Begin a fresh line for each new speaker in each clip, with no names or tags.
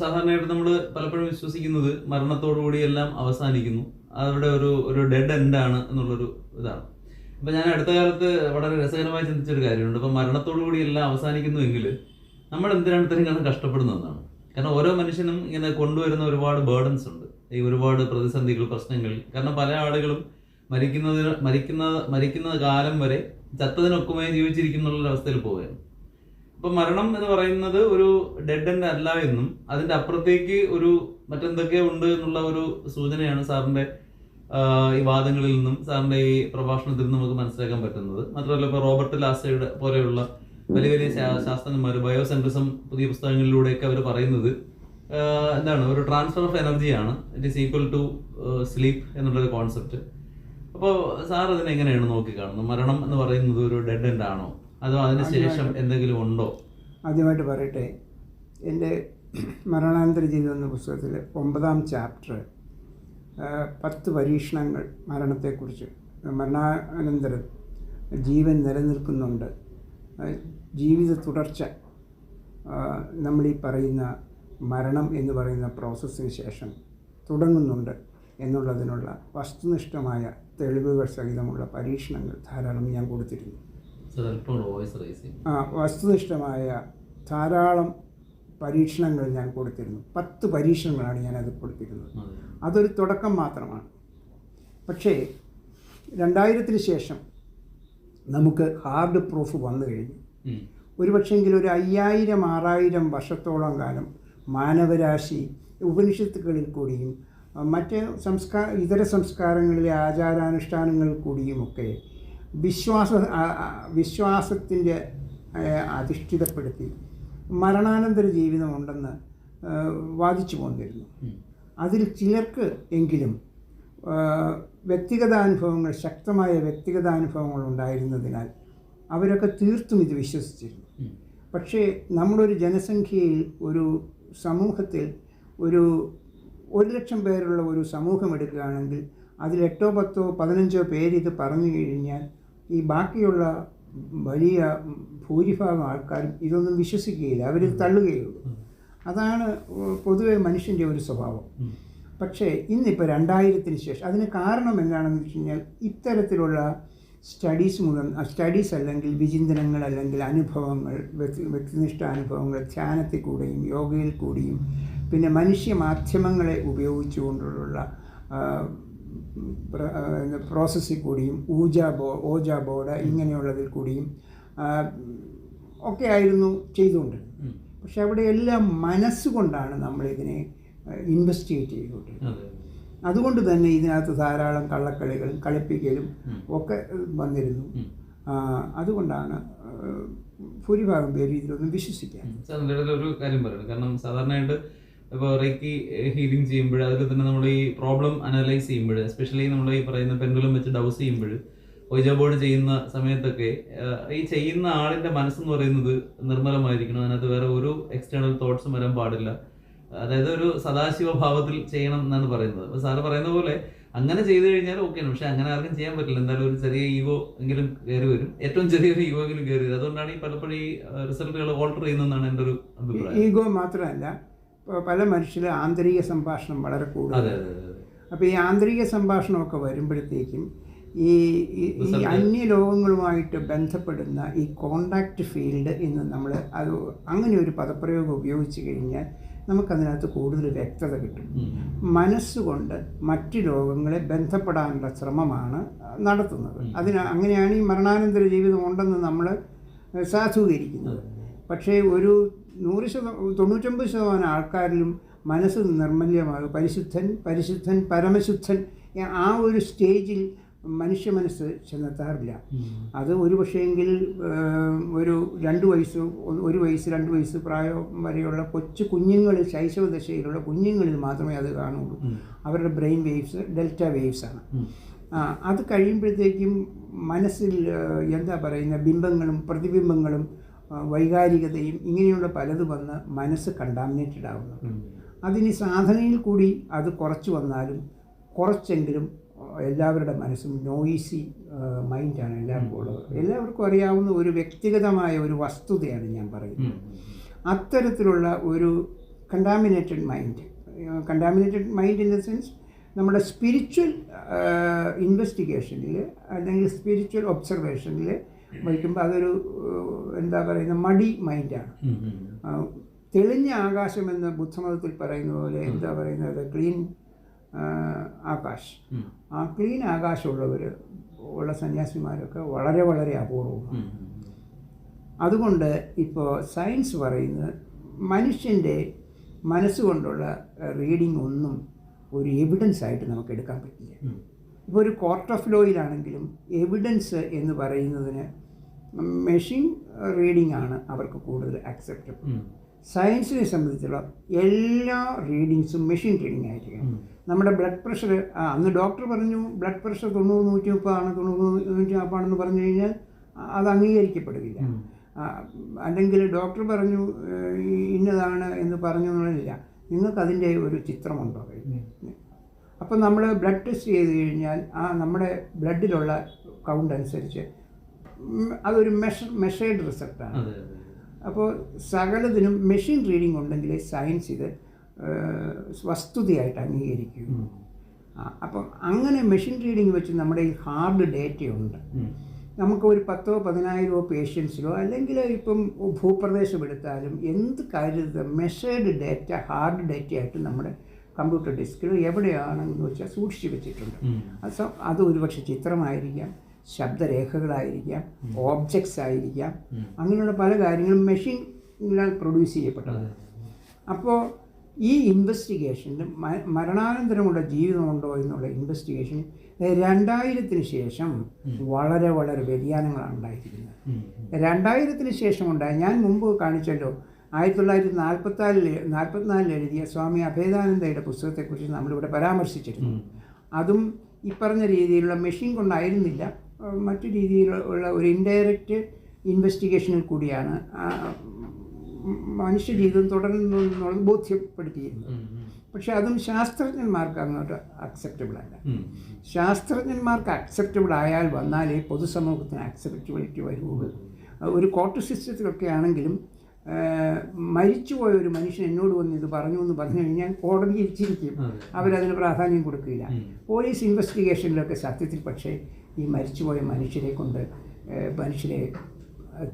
സാധാരണയായിട്ട് നമ്മൾ പലപ്പോഴും വിശ്വസിക്കുന്നത് മരണത്തോടുകൂടി എല്ലാം അവസാനിക്കുന്നു അവരുടെ ഒരു ഒരു ഡെഡ് എൻഡ് ആണ് എന്നുള്ളൊരു ഇതാണ് അപ്പൊ ഞാൻ അടുത്ത കാലത്ത് വളരെ രസകരമായി ചിന്തിച്ചൊരു കാര്യമുണ്ട് ഇപ്പം മരണത്തോടുകൂടി എല്ലാം അവസാനിക്കുന്നുവെങ്കിൽ നമ്മൾ എന്തിനാണ് ഇത്രയും കാലം കഷ്ടപ്പെടുന്നതെന്നാണ് കാരണം ഓരോ മനുഷ്യനും ഇങ്ങനെ കൊണ്ടുവരുന്ന ഒരുപാട് ബേർഡൻസ് ഉണ്ട് ഈ ഒരുപാട് പ്രതിസന്ധികൾ പ്രശ്നങ്ങൾ കാരണം പല ആളുകളും മരിക്കുന്നതിന് മരിക്കുന്ന മരിക്കുന്ന കാലം വരെ ചത്തതിനൊക്കുമായി ജീവിച്ചിരിക്കുന്നുള്ള അവസ്ഥയിൽ പോവുകയാണ് ഇപ്പൊ മരണം എന്ന് പറയുന്നത് ഒരു ഡെഡ് എൻഡ് അല്ല എന്നും അതിന്റെ അപ്പുറത്തേക്ക് ഒരു മറ്റെന്തൊക്കെയോ ഉണ്ട് എന്നുള്ള ഒരു സൂചനയാണ് സാറിന്റെ ഈ വാദങ്ങളിൽ നിന്നും സാറിന്റെ ഈ പ്രഭാഷണത്തിൽ നിന്നും നമുക്ക് മനസ്സിലാക്കാൻ പറ്റുന്നത് മാത്രമല്ല ഇപ്പൊ റോബർട്ട് ലാസയുടെ പോലെയുള്ള വലിയ വലിയ ശാസ്ത്രജ്ഞന്മാർ ബയോസെൻട്രിസം പുതിയ പുസ്തകങ്ങളിലൂടെയൊക്കെ അവർ പറയുന്നത് എന്താണ് ഒരു ട്രാൻസ്ഫർ ഓഫ് എനർജിയാണ് it is equal to sleep എന്നുള്ളൊരു കോൺസെപ്റ്റ് അപ്പോൾ സാർ അതിനെങ്ങനെയാണ് നോക്കിക്കാണുന്നത് മരണം എന്ന് പറയുന്നത് ഒരു ഡെഡ് എൻഡ് ആണോ അതോ അതിനുശേഷം എന്തെങ്കിലും ഉണ്ടോ
ആദ്യമായിട്ട് പറയട്ടെ എൻ്റെ മരണാനന്തര ജീവിതം എന്ന പുസ്തകത്തിൽ ഒമ്പതാം ചാപ്റ്റർ പത്ത് പരീക്ഷണങ്ങൾ മരണത്തെക്കുറിച്ച് മരണാനന്തരം ജീവൻ നിലനിൽക്കുന്നുണ്ട് ജീവിത തുടർച്ച നമ്മൾ ഈ പറയുന്ന മരണം എന്ന് പറയുന്ന പ്രോസസ്സിന് ശേഷം തുടങ്ങുന്നുണ്ട് എന്നുള്ളതിനുള്ള വസ്തുനിഷ്ഠമായ തെളിവുകൾ സഹിതമുള്ള പരീക്ഷണങ്ങൾ ധാരാളം ഞാൻ കൊടുത്തിരുന്നു വസ്തുനിഷ്ഠമായ ധാരാളം പരീക്ഷണങ്ങൾ ഞാൻ കൊടുത്തിരുന്നു പത്ത് പരീക്ഷണങ്ങളാണ് ഞാൻ അത് കൊടുത്തിരുന്നത് അതൊരു തുടക്കം മാത്രമാണ് പക്ഷേ രണ്ടായിരത്തിന് ശേഷം നമുക്ക് ഹാർഡ് പ്രൂഫ് വന്നു കഴിഞ്ഞു ഒരുപക്ഷെങ്കിൽ ഒരു അയ്യായിരം ആറായിരം വർഷത്തോളം കാലം മാനവരാശി ഉപനിഷത്തുക്കളിൽ കൂടിയും മറ്റ് സംസ്കാര ഇതര സംസ്കാരങ്ങളിലെ ആചാരാനുഷ്ഠാനങ്ങളിൽ കൂടിയുമൊക്കെ വിശ്വാസ വിശ്വാസത്തിൻ്റെ അധിഷ്ഠിതപ്പെടുത്തി മരണാനന്തര ജീവിതമുണ്ടെന്ന് വാദിച്ചു പോന്നിരുന്നു അതിൽ ചിലർക്ക് എങ്കിലും വ്യക്തിഗതാനുഭവങ്ങൾ ശക്തമായ വ്യക്തിഗതാനുഭവങ്ങൾ ഉണ്ടായിരുന്നതിനാൽ അവരൊക്കെ തീർത്തും ഇത് വിശ്വസിച്ചിരുന്നു പക്ഷേ നമ്മുടെ ഒരു ജനസംഖ്യയിൽ ഒരു സമൂഹത്തിൽ ഒരു ഒരു ലക്ഷം പേരുള്ള ഒരു സമൂഹം എടുക്കുകയാണെങ്കിൽ അതിൽ എട്ടോ പത്തോ പതിനഞ്ചോ പേര് പറഞ്ഞു കഴിഞ്ഞാൽ ഈ ബാക്കിയുള്ള വലിയ ഭൂരിഭാഗം ആൾക്കാരും ഇതൊന്നും വിശ്വസിക്കുകയില്ല അവർ തള്ളുകയുള്ളൂ അതാണ് പൊതുവെ മനുഷ്യൻ്റെ ഒരു സ്വഭാവം പക്ഷേ ഇന്നിപ്പോൾ രണ്ടായിരത്തിന് ശേഷം അതിന് കാരണം എന്താണെന്ന് വെച്ച് കഴിഞ്ഞാൽ ഇത്തരത്തിലുള്ള സ്റ്റഡീസ് മുതൽ സ്റ്റഡീസ് അല്ലെങ്കിൽ വിചിന്തനങ്ങൾ അല്ലെങ്കിൽ അനുഭവങ്ങൾ വ്യക്തിനിഷ്ഠ അനുഭവങ്ങൾ ധ്യാനത്തിൽ കൂടിയും യോഗയിൽ കൂടിയും പിന്നെ മനുഷ്യ മാധ്യമങ്ങളെ ഉപയോഗിച്ചുകൊണ്ടുള്ള പ്രോസസ്സിൽ കൂടിയും ഊജ ബോ ഓജ ബോർഡ് ഇങ്ങനെയുള്ളതിൽ കൂടിയും ഒക്കെ ആയിരുന്നു ചെയ്തുകൊണ്ട് പക്ഷെ അവിടെ എല്ലാം മനസ്സുകൊണ്ടാണ് നമ്മളിതിനെ ഇൻവെസ്റ്റിഗേറ്റ് ചെയ്തുകൊണ്ടിരുന്നത് അതുകൊണ്ട് തന്നെ ഇതിനകത്ത് ധാരാളം കള്ളക്കളികളും കളിപ്പിക്കലും ഒക്കെ വന്നിരുന്നു അതുകൊണ്ടാണ് ഭൂരിഭാഗം പേര് ഇതിലൊന്നും വിശ്വസിക്കാൻ
ഒരു കാര്യം പറയുന്നത് കാരണം സാധാരണയായിട്ട് ഇപ്പോൾ റേക്കി ഹീലിംഗ് ചെയ്യുമ്പോൾ അതിൽ തന്നെ നമ്മൾ ഈ പ്രോബ്ലം അനലൈസ് ചെയ്യുമ്പോൾ എസ്പെഷ്യലി നമ്മൾ ഈ പറയുന്ന പെൻഡുലം വെച്ച് ഡൗസ് ചെയ്യുമ്പോൾ ഒജ ബോർഡ് ചെയ്യുന്ന സമയത്തൊക്കെ ഈ ചെയ്യുന്ന ആളിന്റെ മനസ്സെന്ന് പറയുന്നത് നിർമ്മലമായിരിക്കണം അതിനകത്ത് വേറെ ഒരു എക്സ്റ്റേണൽ തോട്ട്സും വരാൻ പാടില്ല അതായത് ഒരു സദാശിവ ഭാവത്തിൽ ചെയ്യണം എന്നാണ് പറയുന്നത് അപ്പോൾ സാറ് പറയുന്ന പോലെ അങ്ങനെ ചെയ്തു കഴിഞ്ഞാൽ ഓക്കെയാണ് പക്ഷെ അങ്ങനെ ആർക്കും ചെയ്യാൻ പറ്റില്ല എന്തായാലും ഒരു ചെറിയ ഈഗോ എങ്കിലും കയറി വരും ഏറ്റവും ചെറിയൊരു ഈഗോ എങ്കിലും കയറി വരും അതുകൊണ്ടാണ് ഈ പലപ്പോഴും ഈ റിസൾട്ടുകൾ ഓൾട്ടർ ചെയ്യുന്നതെന്നാണ് എൻ്റെ ഒരു
അഭിപ്രായം ഈഗോ മാത്രമല്ല പല മനുഷ്യരിൽ ആന്തരിക സംഭാഷണം വളരെ
കൂടുതലാണ്
അപ്പോൾ ഈ ആന്തരിക സംഭാഷണമൊക്കെ വരുമ്പോഴത്തേക്കും ഈ ഈ അന്യ ലോകങ്ങളുമായിട്ട് ബന്ധപ്പെടുന്ന ഈ കോണ്ടാക്ട് ഫീൽഡ് എന്ന് നമ്മൾ അത് അങ്ങനെ ഒരു പദപ്രയോഗം ഉപയോഗിച്ച് കഴിഞ്ഞാൽ നമുക്കതിനകത്ത് കൂടുതൽ വ്യക്തത കിട്ടും മനസ്സുകൊണ്ട് മറ്റ് ലോകങ്ങളെ ബന്ധപ്പെടാനുള്ള ശ്രമമാണ് നടത്തുന്നത് അതിന് അങ്ങനെയാണ് ഈ മരണാനന്തര ജീവിതം ഉണ്ടെന്ന് നമ്മൾ സാധൂകരിക്കുന്നത് പക്ഷേ ഒരു നൂറ് ശതമാനം തൊണ്ണൂറ്റൊമ്പത് ശതമാനം ആൾക്കാരിലും മനസ്സ് നിർമ്മല്യമാകും പരിശുദ്ധൻ പരിശുദ്ധൻ പരമശുദ്ധൻ ആ ഒരു സ്റ്റേജിൽ മനുഷ്യ മനസ്സ് ചെന്നെത്താറില്ല അത് ഒരു പക്ഷേങ്കിൽ ഒരു രണ്ട് വയസ്സ് ഒരു വയസ്സ് രണ്ട് വയസ്സ് പ്രായം വരെയുള്ള കൊച്ചു കുഞ്ഞുങ്ങളിൽ ശൈശവ ദശയിലുള്ള കുഞ്ഞുങ്ങളിൽ മാത്രമേ അത് കാണുള്ളൂ അവരുടെ ബ്രെയിൻ വേവ്സ് ഡെൽറ്റ വേവ്സ് ആണ് അത് കഴിയുമ്പോഴത്തേക്കും മനസ്സിൽ എന്താ പറയുന്ന ബിംബങ്ങളും പ്രതിബിംബങ്ങളും വൈകാരികതയും ഇങ്ങനെയുള്ള പലത് വന്ന് മനസ്സ് കണ്ടാമിനേറ്റഡ് ആവുന്നു അതിന് സാധനയിൽ കൂടി അത് കുറച്ച് വന്നാലും കുറച്ചെങ്കിലും എല്ലാവരുടെ മനസ്സും നോയിസി മൈൻഡാണ് എല്ലാവർക്കും ഉള്ളത് എല്ലാവർക്കും അറിയാവുന്ന ഒരു വ്യക്തിഗതമായ ഒരു വസ്തുതയാണ് ഞാൻ പറയുന്നത് അത്തരത്തിലുള്ള ഒരു contaminated mind contaminated mind in the sense നമ്മുടെ സ്പിരിച്വൽ ഇൻവെസ്റ്റിഗേഷനിൽ അല്ലെങ്കിൽ സ്പിരിച്വൽ ഒബ്സർവേഷനിൽ വയ്ക്കുമ്പോൾ അതൊരു എന്താ പറയുന്ന മടി മൈൻഡാണ് തെളിഞ്ഞ ആകാശം എന്ന് ബുദ്ധമതത്തിൽ പറയുന്ന പോലെ എന്താ പറയുന്നത് ക്ലീൻ ആകാശ് ആ ക്ലീൻ ആകാശമുള്ളവർ ഉള്ള സന്യാസിമാരൊക്കെ വളരെ വളരെ അപൂർവമാണ് അതുകൊണ്ട് ഇപ്പോൾ സയൻസ് പറയുന്നത് മനുഷ്യൻ്റെ മനസ്സുകൊണ്ടുള്ള റീഡിംഗ് ഒന്നും ഒരു എവിഡൻസ് ആയിട്ട് നമുക്ക് എടുക്കാൻ പറ്റില്ല ഇപ്പോൾ ഒരു കോർട്ട് ഓഫ് ലോയിലാണെങ്കിലും എവിഡൻസ് എന്ന് പറയുന്നതിന് മെഷീൻ റീഡിംഗ് ആണ് അവർക്ക് കൂടുതൽ അക്സെപ്റ്റബിൾ സയൻസിനെ സംബന്ധിച്ചുള്ള എല്ലാ റീഡിങ്സും മെഷീൻ റീഡിംഗ് ആയിരിക്കും നമ്മുടെ ബ്ലഡ് പ്രഷർ അന്ന് ഡോക്ടർ പറഞ്ഞു ബ്ലഡ് പ്രഷർ തൊണ്ണൂറ് നൂറ്റി മുപ്പതാണ് തൊണ്ണൂറ് നൂറ്റി നാൽപ്പതാണെന്ന് പറഞ്ഞു കഴിഞ്ഞാൽ അത് അംഗീകരിക്കപ്പെടുകയില്ല അല്ലെങ്കിൽ ഡോക്ടർ പറഞ്ഞു ഇന്നതാണ് എന്ന് പറഞ്ഞു എന്നുള്ളതില്ല നിങ്ങൾക്കതിൻ്റെ ഒരു ചിത്രമുണ്ടോ അപ്പം നമ്മൾ ബ്ലഡ് ടെസ്റ്റ് ചെയ്ത് കഴിഞ്ഞാൽ ആ നമ്മുടെ ബ്ലഡിലുള്ള കൗണ്ട് അനുസരിച്ച് അതൊരു മെഷർ മെഷേർഡ് റിസൾട്ടാണ് അപ്പോൾ സകലതിനും മെഷീൻ റീഡിംഗ് ഉണ്ടെങ്കിലേ സയൻസ് ഇത് വസ്തുതയായിട്ട് അംഗീകരിക്കൂ അപ്പം അങ്ങനെ മെഷീൻ റീഡിംഗ് വെച്ച് നമ്മുടെ ഈ ഹാർഡ് ഡേറ്റയുണ്ട് നമുക്ക് ഒരു പത്തോ പതിനായിരമോ പേഷ്യൻസിലോ അല്ലെങ്കിൽ ഇപ്പം ഭൂപ്രദേശം എടുത്താലും എന്ത് കാര്യത്തിൽ മെഷേർഡ് ഡേറ്റ ഹാർഡ് ഡേറ്റയായിട്ട് നമ്മുടെ കമ്പ്യൂട്ടർ ഡിസ്കിൽ എവിടെയാണെന്ന് വെച്ചാൽ സൂക്ഷിച്ചു വെച്ചിട്ടുണ്ട് അത് അത് ഒരുപക്ഷെ ചിത്രമായിരിക്കാം ശബ്ദരേഖകളായിരിക്കാം ഓബ്ജക്ട്സ് ആയിരിക്കാം അങ്ങനെയുള്ള പല കാര്യങ്ങളും മെഷീനിനാൽ പ്രൊഡ്യൂസ് ചെയ്യപ്പെട്ടത് അപ്പോൾ ഈ ഇൻവെസ്റ്റിഗേഷന് മരണാനന്തരമുള്ള ജീവിതമുണ്ടോ എന്നുള്ള ഇൻവെസ്റ്റിഗേഷൻ രണ്ടായിരത്തിന് ശേഷം വളരെ വളരെ വ്യതിയാനങ്ങളാണ് ഉണ്ടായിരിക്കുന്നത് രണ്ടായിരത്തിന് ശേഷം ഉണ്ടായ ഞാൻ മുമ്പ് കാണിച്ചല്ലോ ആയിരത്തി തൊള്ളായിരത്തി നാൽപ്പത്തിനാലിൽ നാൽപ്പത്തിനാലിൽ എഴുതിയ സ്വാമി അഭേദാനന്ദയുടെ പുസ്തകത്തെക്കുറിച്ച് നമ്മളിവിടെ പരാമർശിച്ചിരുന്നു അതും ഈ പറഞ്ഞ രീതിയിലുള്ള മെഷീൻ കൊണ്ടായിരുന്നില്ല മറ്റു രീതിയിലുള്ള ഒരു ഇൻഡയറക്റ്റ് ഇൻവെസ്റ്റിഗേഷനിൽ കൂടിയാണ് മനുഷ്യജീവിതം എന്നുള്ളത് ബോധ്യപ്പെടുത്തിയിരുന്നത് പക്ഷെ അതും ശാസ്ത്രജ്ഞന്മാർക്ക് അങ്ങോട്ട് അക്സെപ്റ്റബിൾ അല്ല ശാസ്ത്രജ്ഞന്മാർക്ക് അക്സെപ്റ്റബിൾ ആയാൽ വന്നാലേ പൊതുസമൂഹത്തിന് അക്സെപ്റ്റബിലിറ്റി വരുള്ളൂ ഒരു കോർട്ട് സിസ്റ്റത്തിലൊക്കെ ആണെങ്കിലും മരിച്ചുപോയ ഒരു മനുഷ്യൻ എന്നോട് വന്ന് ഇത് പറഞ്ഞു എന്ന് പറഞ്ഞു കഴിഞ്ഞാൽ കോടതി ഇരിച്ചിരിക്കും അവരതിന് പ്രാധാന്യം കൊടുക്കില്ല പോലീസ് ഇൻവെസ്റ്റിഗേഷനിലൊക്കെ സത്യത്തിൽ പക്ഷേ ഈ മരിച്ചുപോയ മനുഷ്യരെ കൊണ്ട് മനുഷ്യരെ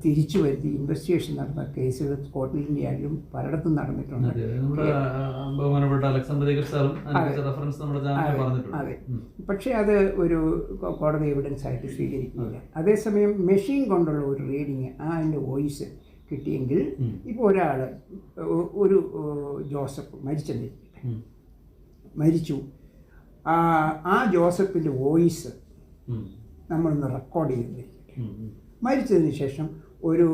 തിരിച്ചു വരുത്തി ഇൻവെസ്റ്റിഗേഷൻ നടന്ന കേസുകൾ സ്കോട്ട്ലൻഡ് ആയാലും പലയിടത്തും നടന്നിട്ടുണ്ട്
അലക്സാണ്ടർ റഫറൻസ് അതെ
പക്ഷേ അത് ഒരു കോടതി എവിഡൻസ് ആയിട്ട് സ്വീകരിക്കുന്നില്ല അതേസമയം മെഷീൻ കൊണ്ടുള്ള ഒരു റീഡിങ് ആ അതിൻ്റെ വോയിസ് കിട്ടിയെങ്കിൽ ഇപ്പോൾ ഒരാൾ ഒരു ജോസഫ് മരിച്ചെന്നിരിക്കട്ടെ മരിച്ചു ആ ജോസഫിൻ്റെ വോയിസ് നമ്മളൊന്ന് റെക്കോർഡ് ചെയ്തിരിക്കും മരിച്ചതിന് ശേഷം ഒരു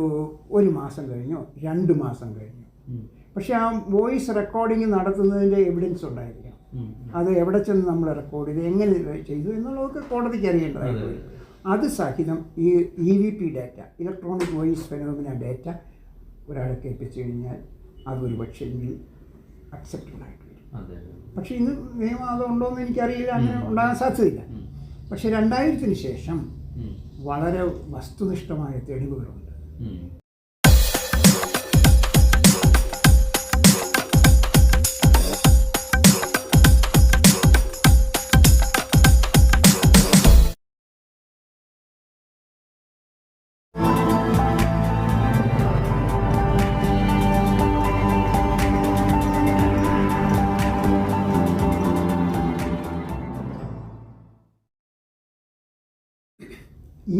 ഒരു മാസം കഴിഞ്ഞോ രണ്ട് മാസം കഴിഞ്ഞോ പക്ഷേ ആ വോയിസ് റെക്കോർഡിംഗ് നടത്തുന്നതിൻ്റെ എവിഡൻസ് ഉണ്ടായിരിക്കാം അത് എവിടെ ചെന്ന് നമ്മൾ റെക്കോർഡ് ചെയ്ത് എങ്ങനെ ചെയ്തു എന്നുള്ളതൊക്കെ കോടതിക്ക് അറിയേണ്ടതായിട്ട് അത് സഹിതം ഈ E V P data electronic voice phenomena data ഒരാളെ കേൾപ്പിച്ചു കഴിഞ്ഞാൽ അതൊരു പക്ഷേ എങ്കിൽ അക്സെപ്റ്റബിൾ ആയിട്ട് വരും പക്ഷേ ഇന്ന് നിയമം അതുണ്ടോ എന്ന് എനിക്കറിയില്ല അങ്ങനെ ഉണ്ടാകാൻ സാധ്യതയില്ല പക്ഷെ രണ്ടായിരത്തിന് ശേഷം വളരെ വസ്തുനിഷ്ഠമായ തെളിവുകളുണ്ട്